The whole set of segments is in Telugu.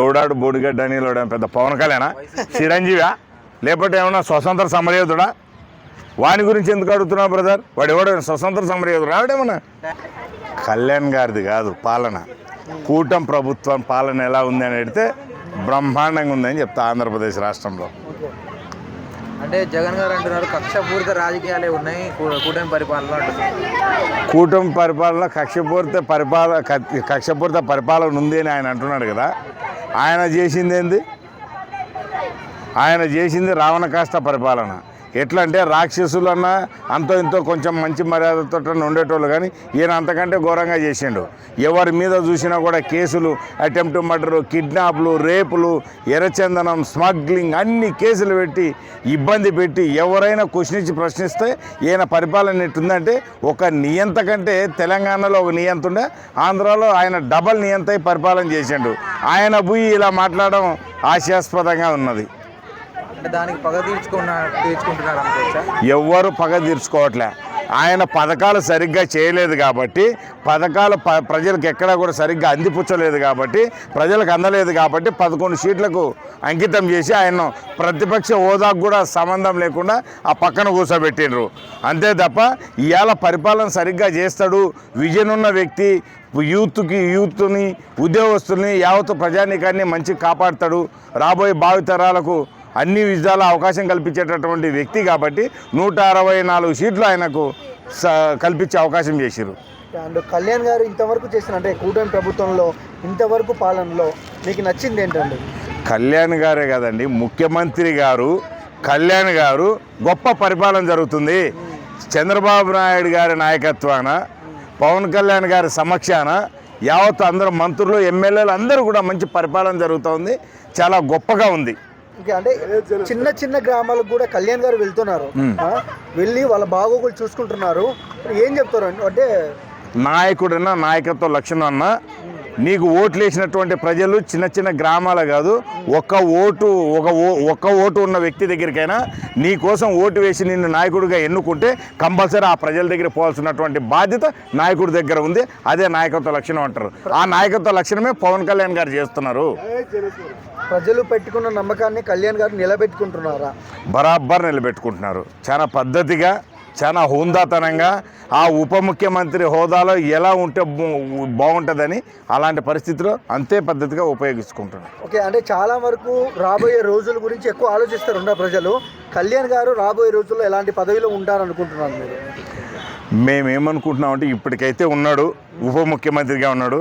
ఎవడాడు బోడిగడ్డ అని పెద్ద పవన్ కళ్యాణా? చిరంజీవా? లేకపోతే ఏమన్నా స్వతంత్ర సమరయోధుడా? వాని గురించి ఎందుకు అడుగుతున్నావు బ్రదర్? వాడు ఎవడో? స్వతంత్ర సమరయోధుడు? ఆవిడేమన్నా కళ్యాణ్ గారిది కాదు పాలన. కూటం ప్రభుత్వం పాలన ఎలా ఉంది అని అడిగితే బ్రహ్మాండంగా ఉందని చెప్తా ఆంధ్రప్రదేశ్ రాష్ట్రంలో. అంటే జగన్ గారు అంటున్నారు కక్షపూరిత రాజకీయాలే ఉన్నాయి కూటమి పరిపాలన కూటమి పరిపాలన కక్షపూరిత పరిపాలన కక్షపూరిత పరిపాలన ఉంది అని ఆయన అంటున్నాడు కదా. ఆయన చేసింది ఏంది? ఆయన చేసింది రావణ కాస్త పరిపాలన. ఎట్లా అంటే రాక్షసులన్నా అంతో ఇంతో కొంచెం మంచి మర్యాదతో ఉండేటోళ్ళు కానీ ఈయన అంతకంటే ఘోరంగా చేసిండు. ఎవరి మీద చూసినా కూడా కేసులు అటెంప్ట్ మర్డరు కిడ్నాప్లు రేపులు ఎర్రచందనం స్మగ్లింగ్ అన్ని కేసులు పెట్టి ఇబ్బంది పెట్టి ఎవరైనా క్వశ్చనించి ప్రశ్నిస్తే ఈయన పరిపాలన ఎట్టుందంటే ఒక నియంత కంటే తెలంగాణలో ఒక నియంత ఉండే ఆంధ్రాలో ఆయన డబల్ నియంత పరిపాలన చేసిండు. ఆయన పోయి ఇలా మాట్లాడడం హాస్యాస్పదంగా ఉన్నది. అంటే దానికి పగ తీర్చుకుంటున్నారు అనుకోవచ్చా? ఎవ్వరు పగ తీర్చుకోవట్లే. ఆయన పథకాలు సరిగ్గా చేయలేదు కాబట్టి పథకాలు ప ప్రజలకు ఎక్కడా కూడా సరిగ్గా అందిపుచ్చలేదు కాబట్టి ప్రజలకు అందలేదు కాబట్టి పదకొండు సీట్లకు అంకితం చేసి ఆయన ప్రతిపక్ష హోదాకు కూడా సంబంధం లేకుండా ఆ పక్కన కూర్చోబెట్టిండ్రు. అంతే తప్ప ఇవాళ పరిపాలన సరిగ్గా చేస్తాడు విజన్ ఉన్న వ్యక్తి యూత్కి యూత్ని ఉద్యోగస్తుల్ని యావత్ ప్రజానీకాన్ని మంచి కాపాడతాడు. రాబోయే భావితరాలకు అన్ని విధాల అవకాశం కల్పించేటటువంటి వ్యక్తి కాబట్టి నూట అరవై నాలుగు సీట్లు ఆయనకు కల్పించే అవకాశం చేసిరు అండ్ కళ్యాణ్ గారు ఇంతవరకు చేసిన అంటే కూటమి ప్రభుత్వంలో ఇంతవరకు పాలనలో మీకు నచ్చింది ఏంటండి? కళ్యాణ్ గారే కదండి ముఖ్యమంత్రి గారు కళ్యాణ్ గారు గొప్ప పరిపాలన జరుగుతుంది. చంద్రబాబు నాయుడు గారి నాయకత్వాన పవన్ కళ్యాణ్ గారి సమక్షాన యావత్ అందరూ మంత్రులు ఎమ్మెల్యేలు అందరూ కూడా మంచి పరిపాలన జరుగుతోంది. చాలా గొప్పగా ఉంది. ఓకే అంటే చిన్న చిన్న గ్రామాలకు కూడా కళ్యాణ్ గారు వెళ్తున్నారు. వెళ్ళి వాళ్ళ బాగోగులు చూసుకుంటున్నారు. ఏం చెప్తారు అంటే నాయకుడన్నా నాయకత్వ లక్షణం అన్నా నీకు ఓట్లు వేసినటువంటి ప్రజలు చిన్న చిన్న గ్రామాలు కాదు ఒక్క ఓటు ఒక ఒక్క ఓటు ఉన్న వ్యక్తి దగ్గరికైనా నీ కోసం ఓటు వేసి నిన్ను నాయకుడిగా ఎన్నుకుంటే కంపల్సరీ ఆ ప్రజల దగ్గర పోవాల్సినటువంటి బాధ్యత నాయకుడి దగ్గర ఉంది. అదే నాయకత్వ లక్షణం అంటారు. ఆ నాయకత్వ లక్షణమే పవన్ కళ్యాణ్ గారు చేస్తున్నారు. ప్రజలు పెట్టుకున్న నమ్మకాన్ని కళ్యాణ్ గారు నిలబెట్టుకుంటున్నారా? బరాబర్ నిలబెట్టుకుంటున్నారు. చాలా పద్ధతిగా చాలా హుందాతనంగా ఆ ఉప ముఖ్యమంత్రి హోదాలో ఎలా ఉంటే బాగుంటుందని అలాంటి పరిస్థితిలో అంతే పద్ధతిగా ఉపయోగించుకుంటున్నారు. ఓకే అంటే చాలా వరకు రాబోయే రోజుల గురించి ఎక్కువ ఆలోచిస్తారు ఉన్న ప్రజలు. కళ్యాణ్ గారు రాబోయే రోజుల్లో ఎలాంటి పదవిలో ఉంటారనుకుంటున్నారు మీరు? మేమేమనుకుంటున్నామంటే ఇప్పటికైతే ఉన్నాడు ఉప ముఖ్యమంత్రిగా ఉన్నాడు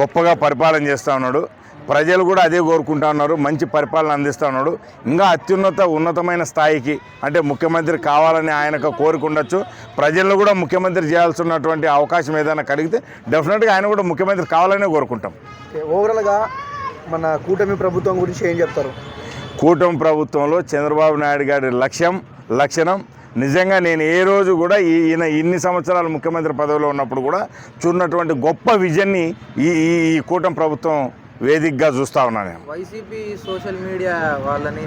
గొప్పగా పరిపాలన చేస్తూ ఉన్నాడు. ప్రజలు కూడా అదే కోరుకుంటా ఉన్నారు. మంచి పరిపాలన అందిస్తూ ఉన్నాడు. ఇంకా అత్యున్నత ఉన్నతమైన స్థాయికి అంటే ముఖ్యమంత్రి కావాలని ఆయనకు కోరిక ఉండొచ్చు. ప్రజలను కూడా ముఖ్యమంత్రి చేయాల్సి ఉన్నటువంటి అవకాశం ఏదైనా కలిగితే డెఫినెట్గా ఆయన కూడా ముఖ్యమంత్రి కావాలనే కోరుకుంటాం. ఓవరాల్గా మన కూటమి ప్రభుత్వం గురించి ఏం చెప్తారు? కూటమి ప్రభుత్వంలో చంద్రబాబు నాయుడు గారి లక్ష్యం లక్షణం నిజంగా నేను ఏ రోజు కూడా ఈయన ఇన్ని సంవత్సరాలు ముఖ్యమంత్రి పదవిలో ఉన్నప్పుడు కూడా చూన్నటువంటి గొప్ప విజన్ని ఈ ఈ ఈ కూటమి ప్రభుత్వం వేదికగా చూస్తా ఉన్నాను నేను. వైసీపీ సోషల్ మీడియా వాళ్ళని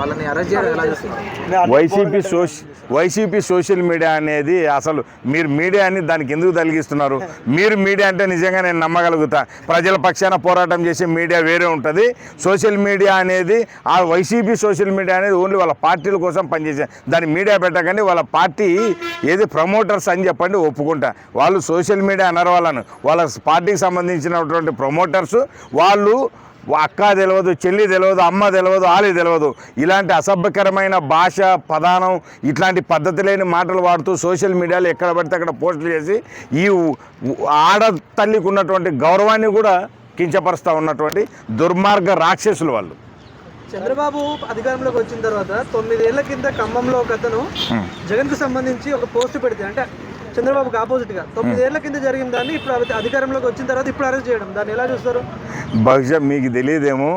వాళ్ళని అరెస్ట్ వైసీపీ సోష వైసీపీ సోషల్ మీడియా అనేది అసలు మీరు మీడియాని దానికి ఎందుకు తలిగిస్తున్నారు? మీరు మీడియా అంటే నిజంగా నేను నమ్మగలుగుతా. ప్రజల పక్షాన పోరాటం చేసే మీడియా వేరే ఉంటుంది. సోషల్ మీడియా అనేది ఆ వైసీపీ సోషల్ మీడియా అనేది ఓన్లీ వాళ్ళ పార్టీల కోసం పనిచేసే దాన్ని మీడియా పెట్టకండి వాళ్ళ పార్టీ ఏది ప్రమోటర్స్ అని చెప్పండి ఒప్పుకుంటా. వాళ్ళు సోషల్ మీడియా అనరు వాళ్ళను. వాళ్ళ పార్టీకి సంబంధించినటువంటి ప్రమోటర్స్ వాళ్ళు అక్క తెలియదు చెల్లి తెలియదు అమ్మ తెలియదు ఆలి తెలియదు ఇలాంటి అసభ్యకరమైన భాష పదానం ఇట్లాంటి పద్ధతి లేని మాటలు వాడుతూ సోషల్ మీడియాలో ఎక్కడ పడితే అక్కడ పోస్టులు చేసి ఈ ఉ- ఆడ తల్లికి ఉన్నటువంటి గౌరవాన్ని కూడా కించపరుస్తూ ఉన్నటువంటి దుర్మార్గ రాక్షసులు వాళ్ళు. చంద్రబాబు అధికారంలోకి వచ్చిన తర్వాత తొమ్మిదేళ్ళ కింద ఖమ్మంలో ఒక అతను జగన్కు సంబంధించి ఒక పోస్ట్ పెడితే అంటే చంద్రబాబుకి ఆపోజిట్గా. తొమ్మిదేళ్ళ కింద జరిగిన దాన్ని ఇప్పుడు అధి- అధికారంలోకి వచ్చిన తర్వాత ఇప్పుడు అరెస్ట్ చేయడం. దాన్ని ఎలా చూస్తారు? బహుశా మీకు తెలియదేమో.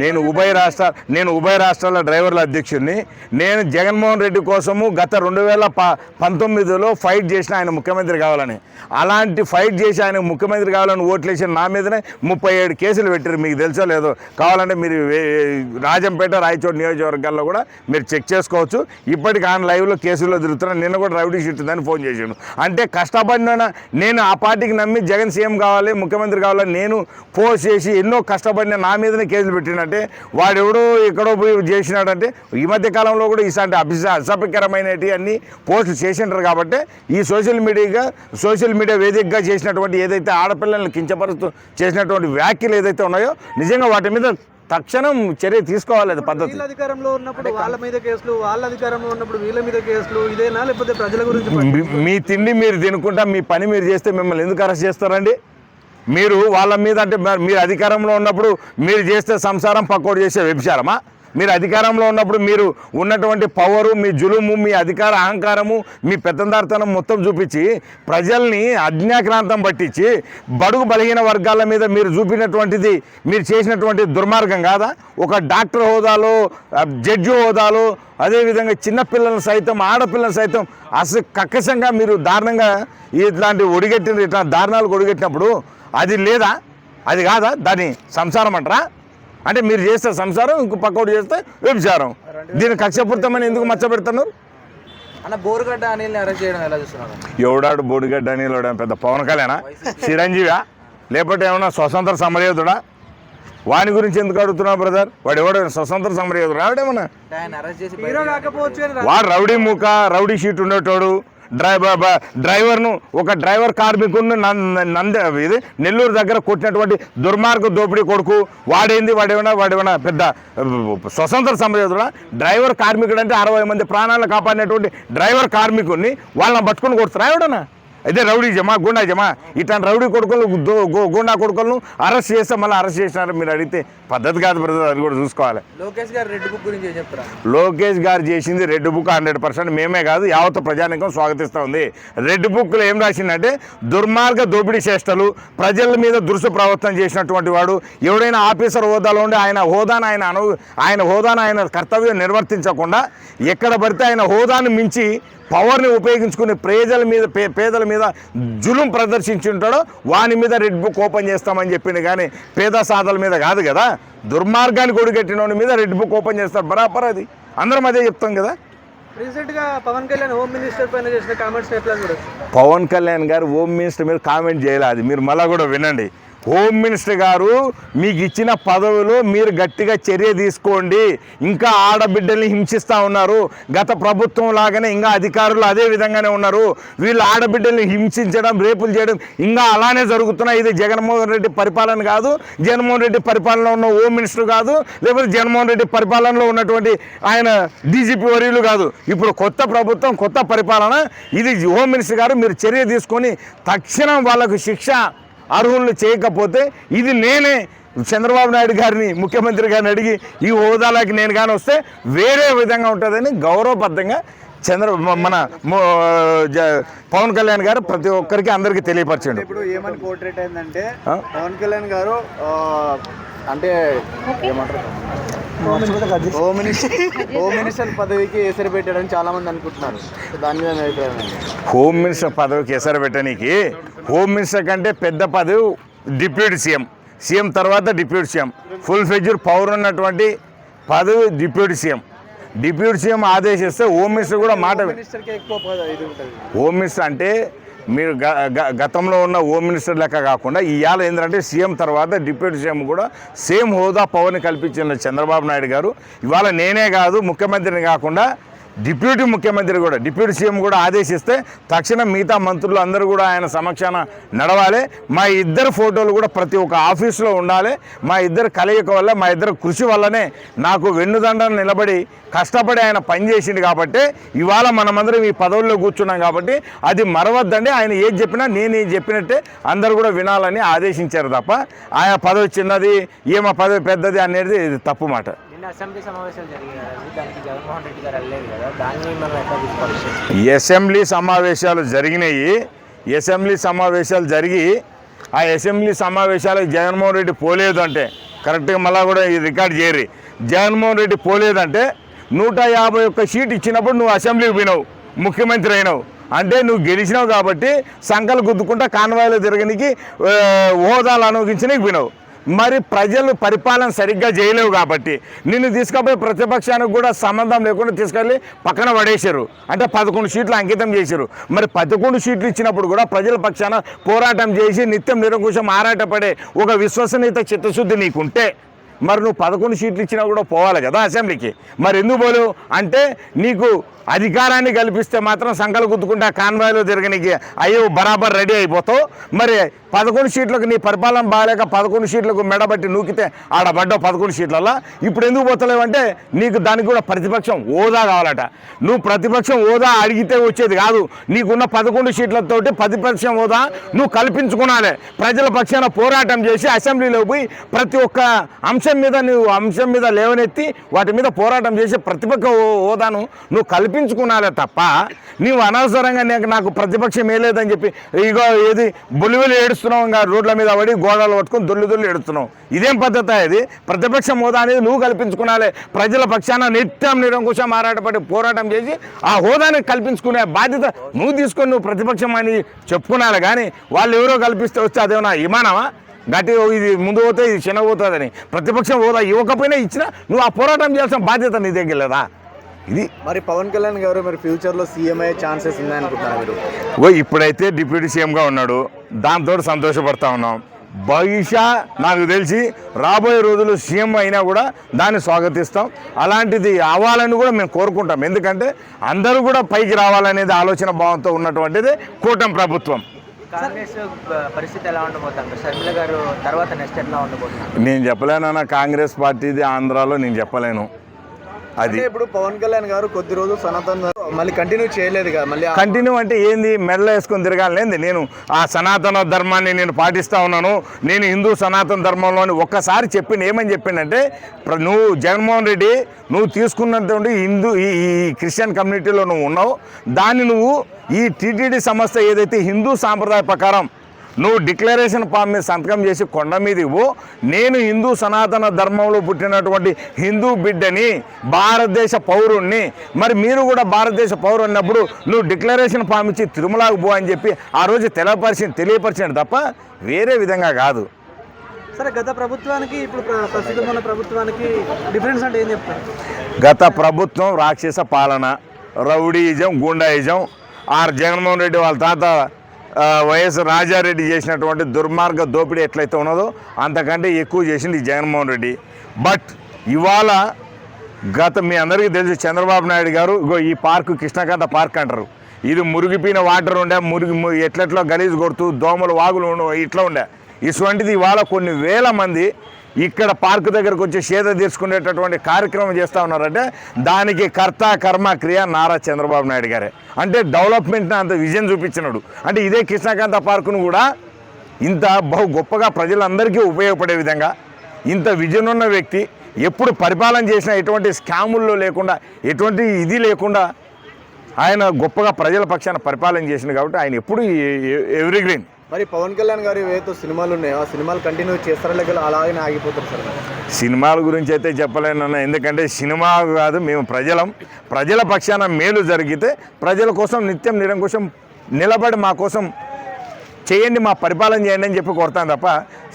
నేను ఉభయ రాష్ట్ర నేను ఉభయ రాష్ట్రాల డ్రైవర్ల అధ్యక్షుడిని. నేను జగన్మోహన్ రెడ్డి కోసము గత రెండు వేల ప పంతొమ్మిదిలో ఫైట్ చేసిన ఆయన ముఖ్యమంత్రి కావాలని. అలాంటి ఫైట్ చేసి ఆయన ముఖ్యమంత్రి కావాలని ఓట్లేసిన నా మీదనే ముప్పై ఏడు కేసులు పెట్టారు మీకు తెలుసో లేదో? కావాలంటే మీరు రాజంపేట రాయచోటు నియోజకవర్గాల్లో కూడా మీరు చెక్ చేసుకోవచ్చు. ఇప్పటికి ఆయన లైవ్లో కేసుల్లో తిరుగుతున్నాను నిన్న కూడా రౌడీ షీట్ ఉందని ఫోన్ చేశాను అంటే కష్టపడిన నేను ఆ పార్టీకి నమ్మి జగన్ సీఎం కావాలి ముఖ్యమంత్రి కావాలని నేను పోస్ట్ చేసి ఎన్నో కష్టపడిన నా మీదనే కేసులు పెట్టినట్టే వాడెవడో ఎక్కడో పోయి చేసినాడంటే ఈ మధ్య కాలంలో కూడా ఇలాంటి అభిష అసభ్యకరమైనవి అన్ని పోస్టులు చేసింటారు కాబట్టి ఈ సోషల్ మీడియాగా సోషల్ మీడియా వేదికగా చేసినటువంటి ఏదైతే ఆడపిల్లల్ని కించపరుస్తూ చేసినటువంటి వ్యాఖ్యలు ఏదైతే ఉన్నాయో నిజంగా వాటి మీద తక్షణం చర్య తీసుకోవాలి అది పద్ధతి. అధికారంలో ఉన్నప్పుడు వాళ్ళ మీద కేసులు వాళ్ళ అధికారంలో ఉన్నప్పుడు వీళ్ళ మీద కేసులు ఇదేనా లేకపోతే ప్రజల గురించి మీ- మీ తిండి మీరు తినుకుంటా మీ పని మీరు చేస్తే మిమ్మల్ని ఎందుకు అరెస్ట్ చేస్తారండి? మీరు వాళ్ళ మీద అంటే మీరు అధికారంలో ఉన్నప్పుడు మీరు చేస్తే సంసారం పక్కోడు చేసే వ్యభిచారమా? మీరు అధికారంలో ఉన్నప్పుడు మీరు ఉన్నటువంటి పవరు మీ జులుము మీ అధికార అహంకారము మీ పెత్తందారితనం మొత్తం చూపించి ప్రజల్ని అజ్ఞాక్రాంతం పట్టించి బడుగు బలహీన వర్గాల మీద మీరు చూపినటువంటిది మీరు చేసినటువంటి దుర్మార్గం కాదా? ఒక డాక్టర్ హోదాలో జడ్జి హోదాలో అదేవిధంగా చిన్నపిల్లలను సైతం ఆడపిల్లలు సైతం అసలు కక్కసంగా మీరు దారుణంగా ఇట్లాంటి ఒడిగట్టిన ఇట్లా దారుణాలు ఒడిగట్టినప్పుడు అది లేదా? అది కాదా? దాన్ని సంసారం అంటారా? అంటే మీరు చేస్తే సంసారం ఇంకో పక్కోడు చేస్తే వ్యభిచారం. దీన్ని కక్షపూరితమని ఎందుకు మచ్చ పెడుతున్నారు అన్న బోరుగడ్డ అనిల్ని అరెస్ట్ చేయడం ఎలా చూస్తున్నారు ఎవడాడు బోడిగడ్డ అని పెద్ద పవన్ కళ్యాణా? చిరంజీవా? లేకపోతే ఏమన్నా స్వతంత్ర సమరయోధుడా? వాని గురించి ఎందుకు అడుగుతున్నావు బ్రదర్? వాడు ఎవడు? స్వతంత్ర సమరయోధుడు? కానీ వాడు రౌడీ మూక రౌడీ షీట్ ఉండేటోడు. డ్రైవర్ డ్రైవర్ను ఒక డ్రైవర్ కార్మికుడిని నంద ఇది నెల్లూరు దగ్గర కొట్టినటువంటి దుర్మార్గ దోపిడీ కొడుకు వాడేంది వాడేమన్నా వాడేమన్నా పెద్ద స్వతంత్ర సమయోధుడా డ్రైవర్ కార్మికుడు అంటే అరవై మంది ప్రాణాలు కాపాడినటువంటి డ్రైవర్ కార్మికుడిని వాళ్ళని పట్టుకొని కొడుతున్నా ఎవడన్నా? అయితే రౌడీ జమా గుండా జమా. ఇట్లాంటి రౌడీ కొడుకులు గుండా కొడుకులను అరెస్ట్ చేస్తే మళ్ళీ అరెస్ట్ చేసినారు మీరు అడిగితే పద్ధతి కాదు బ్రదర్ అది కూడా చూసుకోవాలి. లోకేష్ గారు రెడ్ బుక్ గురించి చెప్తారా? లోకేష్ గారు చేసింది రెడ్ బుక్ హండ్రెడ్ పర్సెంట్ మేమే కాదు యావత్ ప్రజానికం స్వాగతిస్తూ ఉంది. రెడ్ బుక్లో ఏం రాసిందంటే దుర్మార్గ దోపిడీ చేష్టలు ప్రజల మీద దురుసు ప్రవర్తన చేసినటువంటి వాడు ఎవడైనా ఆఫీసర్ హోదాలో ఉండి ఆయన హోదాను ఆయన అను ఆయన హోదాను ఆయన కర్తవ్యం నిర్వర్తించకుండా ఎక్కడ పడితే ఆయన హోదాను మించి పవర్ని ఉపయోగించుకుని ప్రజల మీద పే పేదల మీద జులుం ప్రదర్శించి ఉంటాడో వాని మీద రెడ్ బుక్ ఓపెన్ చేస్తామని చెప్పింది. కానీ పేద సాధల మీద కాదు కదా. దుర్మార్గాన్ని కొడుగట్టిన మీద రెడ్ బుక్ ఓపెన్ చేస్తారు. బరాబర్ అది. అందరం అదే చెప్తాం కదా. రీసెంట్గా పవన్ కళ్యాణ్ హోమ్ మినిస్టర్ పైన చేసిన కామెంట్స్ పవన్ కళ్యాణ్ గారు హోమ్ మినిస్టర్ మీద కామెంట్ చేయలేదు అది మీరు మళ్ళా కూడా వినండి. హోమ్ మినిస్టర్ గారు మీకు ఇచ్చిన పదవిలో మీరు గట్టిగా చర్య తీసుకోండి. ఇంకా ఆడబిడ్డల్ని హింసిస్తూ ఉన్నారు. గత ప్రభుత్వం లాగానే ఇంకా అధికారులు అదే విధంగానే ఉన్నారు. వీళ్ళు ఆడబిడ్డల్ని హింసించడం రేపులు చేయడం ఇంకా అలానే జరుగుతున్నాయి. ఇది జగన్మోహన్ రెడ్డి పరిపాలన కాదు. జగన్మోహన్ రెడ్డి పరిపాలనలో ఉన్న హోమ్ మినిస్టర్ కాదు. లేకపోతే జగన్మోహన్ రెడ్డి పరిపాలనలో ఉన్నటువంటి ఆయన డీజీపీ వర్యులు కాదు. ఇప్పుడు కొత్త ప్రభుత్వం కొత్త పరిపాలన. ఇది హోమ్ మినిస్టర్ గారు మీరు చర్య తీసుకొని తక్షణం వాళ్ళకు శిక్ష అర్హులను చేయకపోతే ఇది నేనే చంద్రబాబు నాయుడు గారిని ముఖ్యమంత్రి గారిని అడిగి ఈ హోదాలోకి నేను కానీ వస్తే వేరే విధంగా ఉంటుందని గౌరవబద్ధంగా చంద్ర మన పవన్ కళ్యాణ్ గారు ప్రతి ఒక్కరికి అందరికీ తెలియపరచండి ఇప్పుడు ఏమని పోర్ట్రేట్ అయిందంటే? పవన్ కళ్యాణ్ గారు అంటే ఏమంటారు హోమ్ మినిస్టర్ హోమ్ మినిస్టర్ పదవికి ఎసరు పెట్టాడని చాలా మంది అనుకుంటున్నారు దాని మీద అభిప్రాయం? హోమ్ మినిస్టర్ పదవికి ఎసరు పెట్టడానికి హోమ్ మినిస్టర్ కంటే పెద్ద పదవి డిప్యూటీ సీఎం సీఎం తర్వాత డిప్యూటీ సీఎం ఫుల్ ఫెజ్యూర్ పవర్ ఉన్నటువంటి పదవి డిప్యూటీ సీఎం డిప్యూటీ సీఎం ఆదేశిస్తే హోమ్ మినిస్టర్ కూడా మాట హోమ్ మినిస్టర్ అంటే మీరు గ- గ- గతంలో ఉన్న హోమ్ మినిస్టర్ లెక్క కాకుండా ఇవాళ ఏంటంటే సీఎం తర్వాత డిప్యూటీ సీఎం కూడా సేమ్ హోదా పవర్ని కల్పించిన చంద్రబాబు నాయుడు గారు. ఇవాళ నేనే కాదు ముఖ్యమంత్రిని కాకుండా డిప్యూటీ ముఖ్యమంత్రి కూడా డిప్యూటీ సీఎం కూడా ఆదేశిస్తే తక్షణం మిగతా మంత్రులు అందరూ కూడా ఆయన సమక్షాన నడవాలి. మా ఇద్దరు ఫోటోలు కూడా ప్రతి ఒక్క ఆఫీసులో ఉండాలి. మా ఇద్దరు కలయిక వల్ల మా ఇద్దరు కృషి వల్లనే నాకు వెన్నుదండను నిలబడి కష్టపడి ఆయన పనిచేసిండు కాబట్టి ఇవాళ మనమందరం ఈ పదవుల్లో కూర్చున్నాం కాబట్టి అది మరవద్దండి. ఆయన ఏది చెప్పినా నేను ఏం చెప్పినట్టే అందరూ కూడా వినాలని ఆదేశించారు తప్ప ఆయన పదవి చిన్నది ఏమో పదవి పెద్దది అనేది ఇది తప్పు మాట. నిన్న అసెంబ్లీ సమావేశాలు జరిగాయి దానికి జగన్మోహన్ రెడ్డి గారు వెళ్ళలేదు కదా? దాన్ని మనం ఎట్లా అసెంబ్లీ సమావేశాలు జరిగినాయి. అసెంబ్లీ సమావేశాలు జరిగి ఆ అసెంబ్లీ సమావేశాలకు జగన్మోహన్ రెడ్డి పోలేదు అంటే కరెక్ట్గా మళ్ళీ కూడా ఇది రికార్డ్ చేయరు. జగన్మోహన్ రెడ్డి పోలేదంటే నూట యాభై ఒక్క సీట్ ఇచ్చినప్పుడు నువ్వు అసెంబ్లీకి పోయినావు ముఖ్యమంత్రి అయినావు. అంటే నువ్వు గెలిచినావు కాబట్టి సంకలు గుద్దుకుంటా కాన్వాయిలో తిరగనికి హోదాలు అనుభవించడానికి పోయినావు. మరి ప్రజలు పరిపాలన సరిగ్గా చేయలేవు కాబట్టి నిన్ను తీసుకపోయి ప్రతిపక్షానికి కూడా సంబంధం లేకుండా తీసుకెళ్ళి పక్కన పడేశారు. అంటే పదకొండు సీట్లు అంకితం చేశారు. మరి పదకొండు సీట్లు ఇచ్చినప్పుడు కూడా ప్రజల పక్షాన పోరాటం చేసి నిత్యం నిరంకుశం ఆరాటపడే ఒక విశ్వసనీయత చిత్తశుద్ధి నీకుంటే మరి నువ్వు పదకొండు సీట్లు ఇచ్చినా కూడా పోవాలి కదా అసెంబ్లీకి. మరి ఎందుకు పోలేవు? అంటే నీకు అధికారాన్ని కల్పిస్తే మాత్రం సంకలు గుద్దుకుంటే కాన్వాయ్లో తిరగనికి అయ్యో బరాబర్ రెడీ అయిపోతావు. మరి పదకొండు సీట్లకు నీ పరిపాలన బాగాలేక పదకొండు సీట్లకు మెడబట్టి నూకితే ఆడబడ్డావు పదకొండు సీట్లలో ఇప్పుడు ఎందుకు పోతలేవంటే నీకు దానికి కూడా ప్రతిపక్షం హోదా కావాలట. నువ్వు ప్రతిపక్షం హోదా అడిగితే వచ్చేది కాదు. నీకున్న పదకొండు సీట్లతోటి ప్రతిపక్షం హోదా నువ్వు కల్పించుకున్నాలే ప్రజల పక్షాన పోరాటం చేసి అసెంబ్లీలో పోయి ప్రతి ఒక్క అంశం మీద నువ్వు అంశం మీద లేవనెత్తి వాటి మీద పోరాటం చేసే ప్రతిపక్ష హోదాను నువ్వు కల్పించుకున్నాలే తప్ప నీవు అనవసరంగా నీకు నాకు ప్రతిపక్షం లేదని చెప్పి ఇగో ఏది బొలివెలు ఏడుస్తున్నావు ఇంకా రోడ్ల మీద పడి గోడలు పట్టుకొని దొల్లి దొల్లి ఏడుస్తున్నావు. ఇదేం పద్ధతి ఇది? ప్రతిపక్ష హోదా అనేది నువ్వు కల్పించుకున్నాలే. ప్రజల పక్షాన నిత్యం నిరంకుశం ఆరాటపడి పోరాటం చేసి ఆ హోదాని కల్పించుకునే బాధ్యత నువ్వు తీసుకొని నువ్వు ప్రతిపక్షం అని చెప్పుకున్నాను కానీ వాళ్ళు ఎవరో కల్పిస్తే వస్తే అదేమన్నా ఇమానమా గట్టి ఇది ముందు పోతే ఇది చిన్న పోతుందని. ప్రతిపక్షం హోదా ఇవ్వకపోయినా ఇచ్చినా నువ్వు ఆ పోరాటం చేయాల్సిన బాధ్యత నీ దగ్గర లేదా? ఇది మరి పవన్ కళ్యాణ్ గారు మరి ఫ్యూచర్లో సీఎం అయ్యే ఛాన్సెస్ ఉన్నాయనుకుంటున్నారు మీరు? ఓ ఇప్పుడైతే డిప్యూటీ సీఎంగా ఉన్నాడు. దాంతో సంతోషపడతా ఉన్నాం. బహుశా నాకు తెలిసి రాబోయే రోజులు సీఎం అయినా కూడా దాన్ని స్వాగతిస్తాం. అలాంటిది అవ్వాలని కూడా మేము కోరుకుంటాం. ఎందుకంటే అందరూ కూడా పైకి రావాలనేది ఆలోచన భావంతో ఉన్నటువంటిది కూటమి ప్రభుత్వం. కాంగ్రెస్ పరిస్థితి ఎలా ఉండబోతుంది? షర్మిల గారు తర్వాత నెక్స్ట్ ఎట్లా ఉండబోతుంది? నేను చెప్పలేనన్నా కాంగ్రెస్ పార్టీది ఆంధ్రాలో నేను చెప్పలేను. అది ఇప్పుడు పవన్ కళ్యాణ్ గారు కొద్ది రోజులు సనాతన్ మళ్ళీ కంటిన్యూ చేయలేదు కదా మళ్ళీ కంటిన్యూ అంటే ఏంది? మెడలో వేసుకొని తిరగాలేంది నేను ఆ సనాతన ధర్మాన్ని నేను పాటిస్తూ ఉన్నాను. నేను హిందూ సనాతన ధర్మంలోని ఒక్కసారి చెప్పింది ఏమని చెప్పిండంటే ప్ర- నువ్వు జగన్మోహన్ రెడ్డి నువ్వు తీసుకున్నటువంటి హిందూ ఈ ఈ క్రిస్టియన్ కమ్యూనిటీలో నువ్వు ఉన్నావు. దాన్ని నువ్వు ఈ టీటీడీ సంస్థ ఏదైతే హిందూ సాంప్రదాయ ప్రకారం నువ్వు డిక్లరేషన్ ఫామ్ మీద సంతకం చేసి కొండ మీదకి పో నేను హిందూ సనాతన ధర్మంలో పుట్టినటువంటి హిందూ బిడ్డని భారతదేశ పౌరుణ్ణి మరి మీరు కూడా భారతదేశ పౌరు అన్నప్పుడు నువ్వు డిక్లరేషన్ ఫామ్ ఇచ్చి తిరుమలకు పో అని చెప్పి ఆ రోజు తెలియపరిచింది తెలియపరిచింది తప్ప వేరే విధంగా కాదు. సరే గత ప్రభుత్వానికి ఇప్పుడు ప్ర- ప్రస్తుతం ఉన్న ప్రభుత్వానికి డిఫరెన్స్ అంటే ఏం చెప్తారు? గత ప్రభుత్వం రాక్షస పాలన రౌడీయిజం గుండాయిజం ఆర్ జగన్మోహన్ రెడ్డి వాళ్ళ తాత వైఎస్ రాజారెడ్డి చేసినటువంటి దుర్మార్గ దోపిడీ ఎట్లయితే ఉన్నదో అంతకంటే ఎక్కువ చేసింది జగన్మోహన్ రెడ్డి. బట్ ఇవాళ గత మీ అందరికీ తెలుసు చంద్రబాబు నాయుడు గారు ఇగో ఈ పార్కు కృష్ణకాంత పార్క్ అంటారు. ఇది మురిగిపోయిన వాటర్ ఉండే మురిగి ము- ఎట్లెట్లో గలీజ్ కొడుతూ దోమలు వాగులు ఇట్లా ఉండే. ఇటువంటిది ఇవాళ కొన్ని వేల మంది ఇక్కడ పార్క్ దగ్గరకు వచ్చి షేద తీర్చుకునేటటువంటి కార్యక్రమం చేస్తూ ఉన్నారంటే దానికి కర్త కర్మ క్రియ నారా చంద్రబాబు నాయుడు గారే. అంటే డెవలప్మెంట్ని అంత విజన్ చూపించినాడు. అంటే ఇదే కృష్ణకాంత పార్కును కూడా ఇంత బహు గొప్పగా ప్రజలందరికీ ఉపయోగపడే విధంగా ఇంత విజన్ ఉన్న వ్యక్తి ఎప్పుడు పరిపాలన చేసిన ఎటువంటి స్కాముల్లో లేకుండా ఎటువంటి ఇది లేకుండా ఆయన గొప్పగా ప్రజల పక్షాన పరిపాలన చేసింది కాబట్టి ఆయన ఎప్పుడు ఎవరీ గ్రీన్ మరి పవన్ కళ్యాణ్ గారు ఏవైతే సినిమాలు ఉన్నాయో. ఆ సినిమాలు కంటిన్యూ చేస్తారా లేక అలాగే ఆగిపోతారు సార్? సినిమాల గురించి అయితే చెప్పలేనన్న ఎందుకంటే సినిమా కాదు మేము ప్రజలం. ప్రజల పక్షాన మేలు జరిగితే ప్రజల కోసం నిత్యం నిరంకుశం నిలబడి మా కోసం చేయండి మా పరిపాలన చేయండి అని చెప్పి కొడతాను తప్ప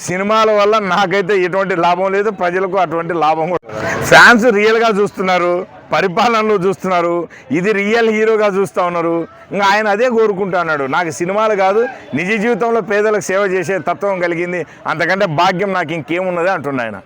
సినిమాల వల్ల నాకైతే ఎటువంటి లాభం లేదు ప్రజలకు అటువంటి లాభం కూడా ఫ్యాన్స్ రియల్గా చూస్తున్నారు. పరిపాలనలో చూస్తున్నారు. ఇది రియల్ హీరోగా చూస్తూ ఉన్నారు. ఇంకా ఆయన అదే కోరుకుంటున్నాడు నాకు సినిమాలు కాదు నిజ జీవితంలో పేదలకు సేవ చేసే తత్వం కలిగింది. అంతకంటే భాగ్యం నాకు ఇంకేమున్నది అంటున్నాడు ఆయన.